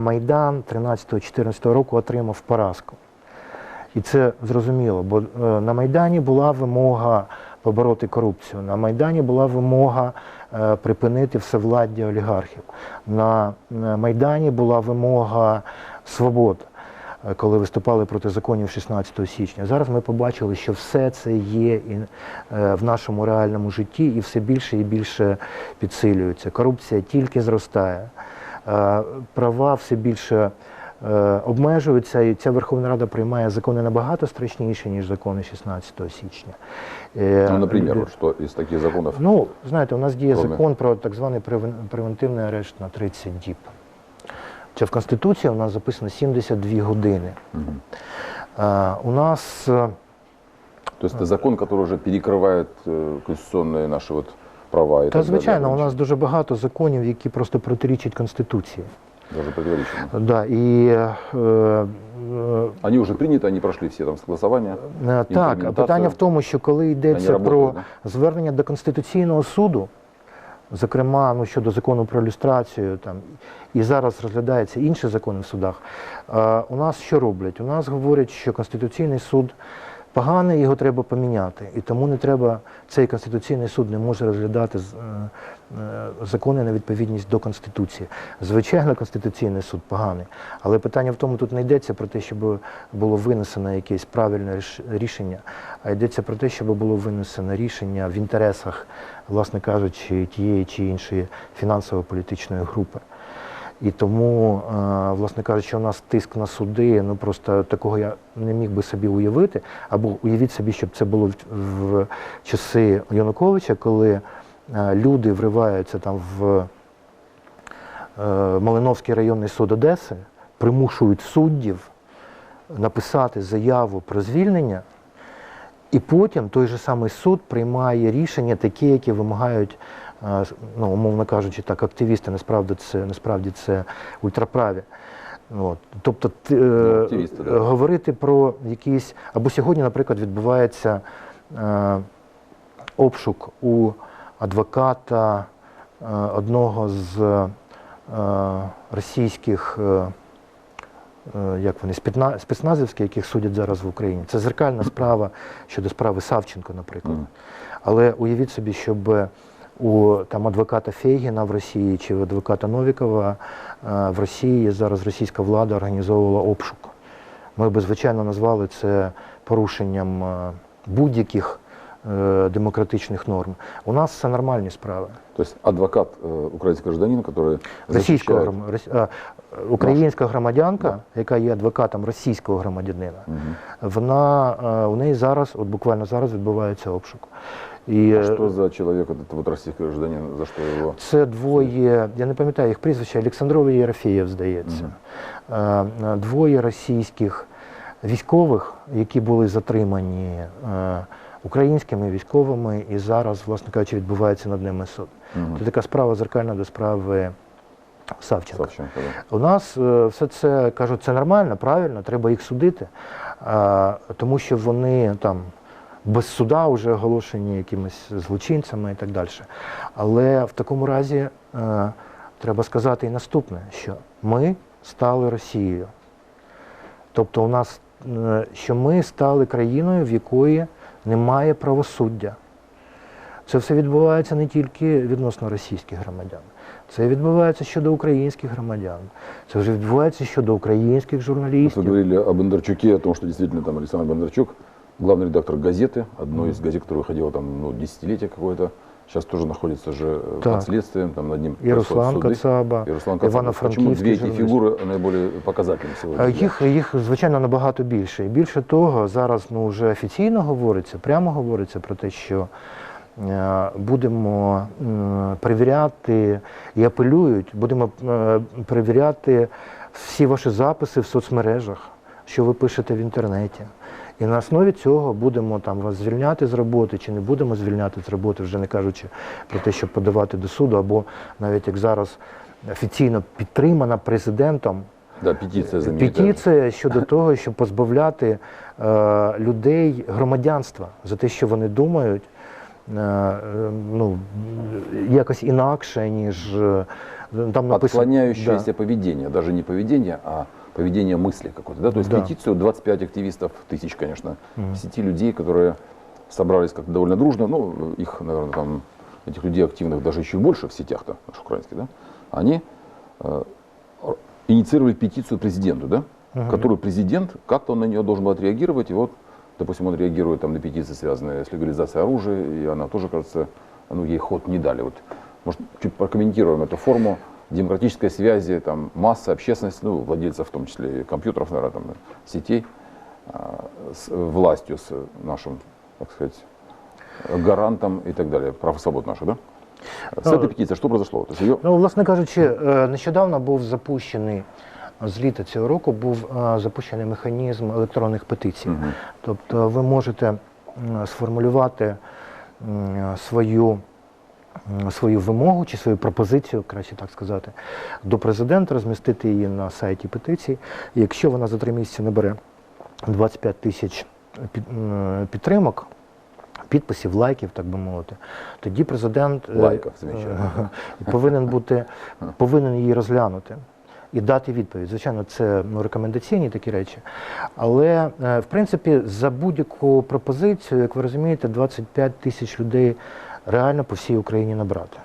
Майдан 13-14 року отримав поразку. І це зрозуміло, бо е, на Майдані була вимога побороти корупцію. На Майдані була вимога е, припинити всевладдя олігархів. На Майдані була вимога свобод, е, коли виступали проти законів 16 січня. Зараз ми побачили, що все це є і, в нашому реальному житті і все більше і більше підсилюється. Корупція тільки зростає. Е, Права все більше е, обмежуються, і ця Верховна Рада приймає закони набагато страшніші, ніж закони 16 січня. Е, Ну, например, лю- вот что из таких законов? Ну, знаєте, у нас діє Кроме- закон про так званий превен- превентивний арешт на 30 діб. Це в Конституції у нас записано 72 години. Мгм. Е, У нас е, То есть это закон, который уже перекрывает э, конституционные наши вот права и та так звичайно, далее. у нас дуже багато законів, які просто протирічать Конституції. Даже противоречимо. Да, і е, е, Они уже приняты, они прошли все там согласования. Е, Так, питання в тому, що коли йдеться Вони про звернення до Конституційного суду, зокрема ну, щодо закону про люстрацію, там, і зараз розглядаються інші закони в судах, е, у нас що роблять? У нас говорять, що Конституційний суд поганий, його треба поміняти. І тому не треба, цей Конституційний суд не може розглядати е, е, закони на відповідність до Конституції. Звичайно, Конституційний суд поганий. Але питання в тому, тут не йдеться про те, щоб було винесено якесь правильне рішення, а йдеться про те, щоб було винесено рішення в інтересах, власне кажучи, тієї чи іншої фінансово-політичної групи. І тому, е, власне кажучи, у нас тиск на суди, ну просто такого я не міг би собі уявити. Або уявіть собі, щоб це було в, часи Януковича, коли е, люди вриваються там в е, Малиновський районний суд Одеси, примушують суддів написати заяву про звільнення, і потім той же самий суд приймає рішення такі, які вимагають, ну, умовно кажучи, так, активісти, насправді це, насправді це ультраправі. От. Тобто ти, е, Ну, активісти, да. говорити про якісь. Або сьогодні, наприклад, відбувається е, обшук у адвоката е, одного з е, російських. е, е, як вони, спецна- спецназівські, яких судять зараз в Україні. Це зеркальна справа щодо справи Савченко, наприклад. Але уявіть собі, щоб у там, адвоката Фейгіна в Росії чи у адвоката Новікова е, в Росії зараз російська влада організовувала обшук. Ми би, звичайно, назвали це порушенням е, будь-яких е, демократичних норм. У нас це нормальні справи. То есть адвокат, э, украинский гражданин, который Російського гром- українська громадянка, яка є адвокатом російського громадянина, Мгм. вона у неї зараз, от буквально зараз відбувається обшук. І А е, что за человек этот вот российский гражданин, за что его? це двоє, я не пам'ятаю їх прізвища, Олександров і Єрофєєв, здається. Е, Двоє російських військових, які були затримані українськими військовими, і зараз, власне кажучи, відбувається над ними суд. Мгм. Це така справа зеркальна до справи Савченка. Савченко, да. У нас е, все це кажуть, це нормально, правильно, треба їх судити, е, тому що вони там без суда вже оголошені якимись злочинцями і так далі. Але в такому разі е, треба сказати і наступне, що ми стали Росією. Тобто у нас, е, що ми стали країною, в якої немає правосуддя. Це все відбувається не тільки відносно російських громадян. Це відбувається щодо українських громадян. Це вже відбувається щодо українських журналістів. говорили о Бондарчуке, о том, что действительно там Александр Бондарчук, главный редактор газеты, одной из газет, которая выходила там ну, десятилетие какое-то, сейчас тоже находится же э, Так. под следствием, там над ним І Руслан происходят суды. Кацаба, И Руслан Кацаб. Почему Івано-Франківський две эти журналіст. фигуры наиболее показательны сегодня? Е, Їх, їх, звичайно, набагато більше. І більше того, зараз ну, вже офіційно говориться, прямо говориться про те, що е, будемо м, перевіряти і апелюють, будемо е, перевіряти всі ваші записи в соцмережах, що ви пишете в інтернеті. І на основі цього будемо там вас звільняти з роботи чи не будемо звільняти з роботи, вже не кажучи про те, щоб подавати до суду, або навіть як зараз офіційно підтримана президентом Да, петиция знаменитая. Петиція щодо того, щоб позбавляти е, людей громадянства за те, що вони думають е, е, ну, якось інакше, ніж е, Там написано отклоняющееся Да. поведение, даже не поведение, а поведение мысли какое-то. Да? То есть Да. петицию 25 активистов, тысяч, конечно, в сети людей, которые собрались как-то довольно дружно, ну, их, наверное, там, этих людей активных даже еще больше в сетях-то, наших украинских, да, они э, инициировали петицию президенту, да, которую президент, как-то он на нее должен был отреагировать, и вот, допустим, он реагирует там на петиции, связанные с легализацией оружия, и она тоже, кажется, ну, ей ход не дали. Вот, может, чуть прокомментируем эту форму демократической связи, там, массы, общественности, ну, владельцев, в том числе и компьютеров, наверное, там, сетей, с властью, с нашим, так сказать, гарантом и так далее, прав и свобод наших, да? С этой петицией что произошло? То есть ее Ну, власне кажучи, е, нещодавно був запущений з літа цього року був е, запущений механізм електронних петицій. Мгм. Тобто ви можете сформулювати свою, свою вимогу чи свою пропозицію, краще так сказати, до президента, розмістити її на сайті петиції. Якщо вона за три місяці набере 25 тисяч підтримок, підписів, лайків, так би мовити, тоді президент е, замечательно. е, повинен бути повинен її розглянути і дати відповідь. Звичайно, це ну, рекомендаційні такі речі. Але е, в принципі за будь-яку пропозицію, як ви розумієте, 25 тисяч людей реально по всій Україні набрати,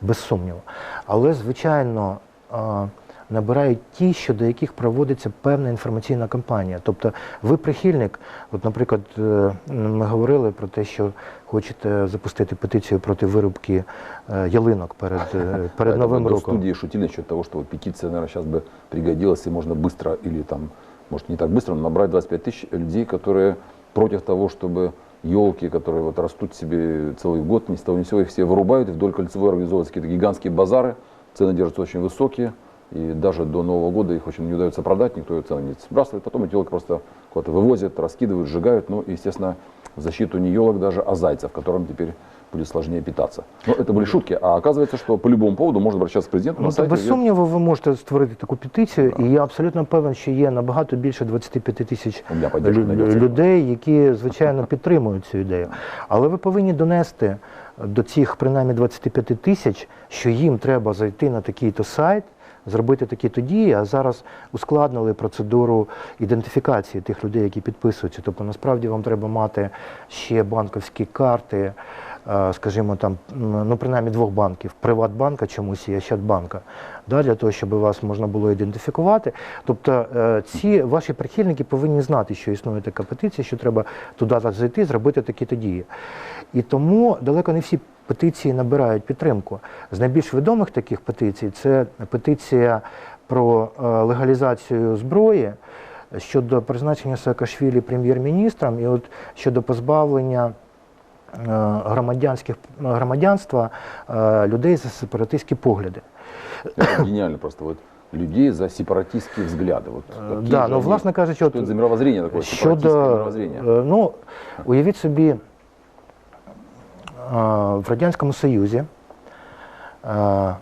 без сумніву. Але звичайно. е, Набирають ті, щодо яких проводиться певна інформаційна кампанія. Тобто ви прихильник, от, наприклад, е, ми говорили про те, що хочете запустити петицію проти вирубки е, ялинок перед, е, перед Да, это Новим вот до роком. студии шутили насчет того, что вот петиция, наверное, сейчас бы пригодилась, и можно быстро, или там, может, не так быстро, но набрать 25 тысяч людей, которые против того, чтобы елки, которые вот растут себе целый год, ни с того ни сего, их все вырубают, и вдоль кольцевой организовываются какие-то гигантские базары, цены держатся очень высокие, и даже до Нового года их очень не удается продать, никто цены не сбрасывает, потом эти елки просто куда-то вывозят, раскидывают, сжигают, ну, и, естественно, в защиту не елок даже, а зайцев, которым теперь будет сложнее питаться. Но это были шутки, а оказывается, что по любому поводу можно обращаться к президенту Ну, на то сайте. без где- сумніву, ви можете створити таку петицію, і я абсолютно певен, що є набагато більше 25 тисяч У мене поддержка лю- найдеться. людей, які звичайно підтримують цю ідею. Але ви повинні донести до цих принаймні 25 тисяч, що їм треба зайти на такий-то сайт. Зробити такі-то дії, а зараз ускладнили процедуру ідентифікації тих людей, які підписуються. Тобто, насправді вам треба мати ще банківські карти, е, скажімо, там, ну принаймні двох банків Приватбанка чомусь і Ощадбанка, да, для того, щоб вас можна було ідентифікувати. Тобто е, ці ваші прихильники повинні знати, що існує така петиція, що треба туди зайти, зробити такі-то дії. І тому далеко не всі петиції набирають підтримку. З найбільш відомих таких петицій це петиція про е, легалізацію зброї щодо призначення Саакашвілі прем'єр-міністром і от щодо позбавлення е, громадянських громадянства е, людей за сепаратистські погляди. Это гениально просто. Вот людей за сепаратистские взгляды. Вот Е, какие Да, же ну, они- власне кажучи, что от это за мировоззрение такое, сепаратистское щодо мировоззрение? е, ну, уявіть собі, е, в Радянському Союзі е,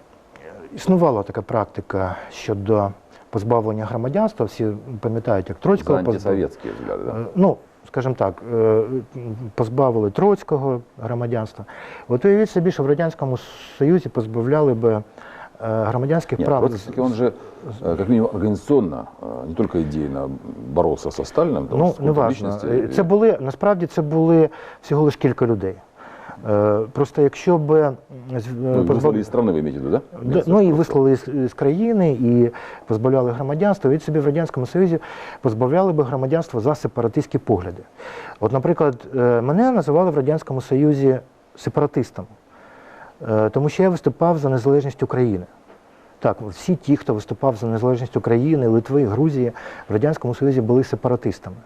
існувала така практика щодо позбавлення громадянства. Всі пам'ятають, як За Троцького позбав- антисоветские взгляды, да? Е, Ну, скажімо так, е, позбавили Троцького громадянства. От уявіть собі, що в Радянському Союзі позбавляли би е, громадянських Нет, прав. Он же, как минимум, организационно, не только идейно боролся со Сталином, Ну, не важно. личности. Е, Це були, насправді це були всього лише кілька людей. Е, Просто якщо б е, з- е, ну, и позбав- выслали из страны, вы имеете в виду, да? Да, Нет, ну і просто- вислали з, з країни і позбавляли громадянства. Від собі в Радянському Союзі позбавляли би громадянства за сепаратистські погляди. От, наприклад, е, мене називали в Радянському Союзі сепаратистом, е, тому що я виступав за незалежність України. Так, всі ті, хто виступав за незалежність України, Литви, Грузії в Радянському Союзі були сепаратистами.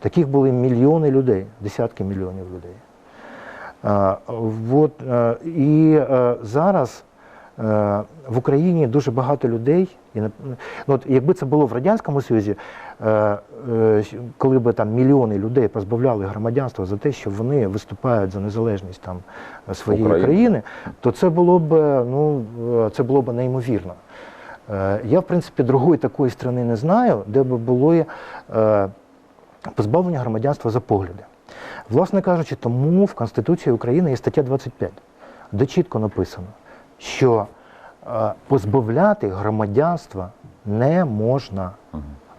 Таких були мільйони людей, десятки мільйонів людей. Е, Вот, е, і е, зараз е, в Україні дуже багато людей, і ну, от, якби це було в Радянському Союзі, е, е, коли б там мільйони людей позбавляли громадянства за те, що вони виступають за незалежність там своєї України. країни, то це було б ну е, це було б неймовірно. Е, Я, в принципі, другої такої страни не знаю, де б були е, позбавлення громадянства за погляди. Власне кажучи, тому в Конституції України є стаття 25, де чітко написано, що Е, Позбавляти громадянства не можна.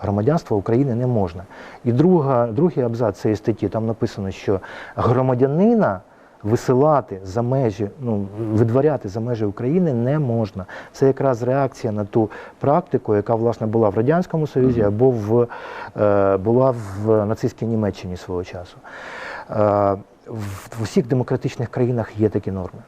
Громадянства України не можна. І друга, другий абзац цієї статті там написано, що громадянина висилати за межі, ну, видворяти за межі України не можна. Це якраз реакція на ту практику, яка власне була в Радянському Союзі або в, е, була в нацистській Німеччині свого часу. Е, в, в усіх демократичних країнах є такі норми.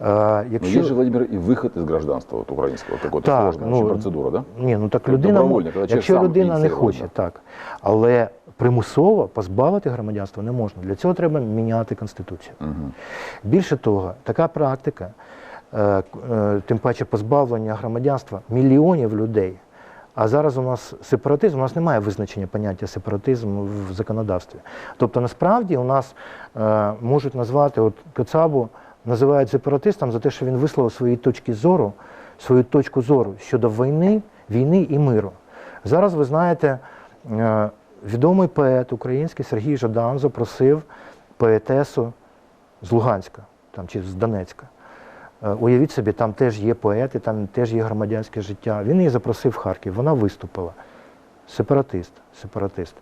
Якщо... есть же, Владимир, и выход из гражданства вот, украинского. Такой Так, сложная ну, процедура, да? Ні, ну так людина, добровольно, якщо людина не хоче, да. так. Але примусово позбавити громадянства не можна. Для цього треба міняти Конституцію. Мгм. Більше того, така практика, е, е, тим паче позбавлення громадянства мільйонів людей. А зараз у нас сепаратизм, у нас немає визначення поняття сепаратизм в законодавстві. Тобто, насправді у нас е, можуть назвати от Кацабу називають сепаратистом за те, що він висловив свої точки зору, свою точку зору щодо війни, війни і миру. Зараз ви знаєте, е, відомий поет український Сергій Жадан запросив поетесу з Луганська там, чи з Донецька. Е, Уявіть собі, там теж є поети, там теж є громадянське життя. Він її запросив в Харків, вона виступила. Сепаратист, сепаратист.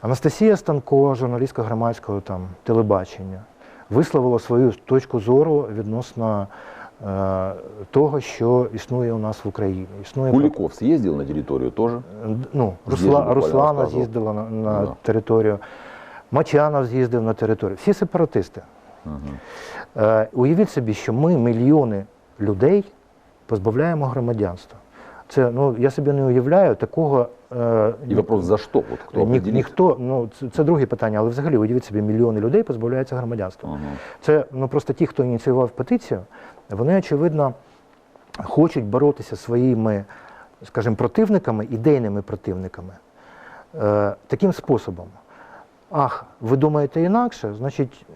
Анастасія Станко, журналістка громадського там, телебачення, висловила свою точку зору відносно е, того, що існує у нас в Україні. Існує Куликов съездил на территорию тоже. ну, Русла, Руслана з'їздила на, на да. територію, Мачанов з'їздив на територію. Всі сепаратисти. Е, уявіть собі, що ми мільйони людей позбавляємо громадянства. Це ну я собі не уявляю такого. Е, И вопрос, за что? Вот кто ні, ніхто, ну це, це друге питання, але взагалі уявіть собі, мільйони людей позбавляються громадянства. Мгм. Це ну просто ті, хто ініціював петицію, вони очевидно хочуть боротися своїми, скажімо, противниками, ідейними противниками е, таким способом. Ах, ви думаєте інакше, значить,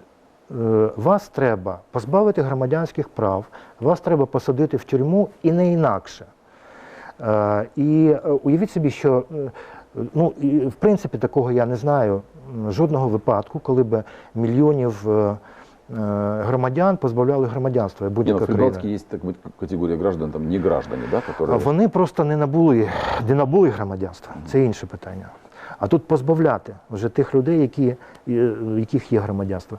е, вас треба позбавити громадянських прав, вас треба посадити в тюрму і не інакше. Е, І е, уявіть собі, що е, ну, в принципі такого я не знаю жодного випадку, коли б мільйонів громадян позбавляли громадянства ну, будь-яка країна. Прибалтике есть так, вот категория граждан, там не граждане, да, которые... Вони просто не набули, не набули громадянства. Це інше питання. А тут позбавляти вже тих людей, які, яких є громадянство.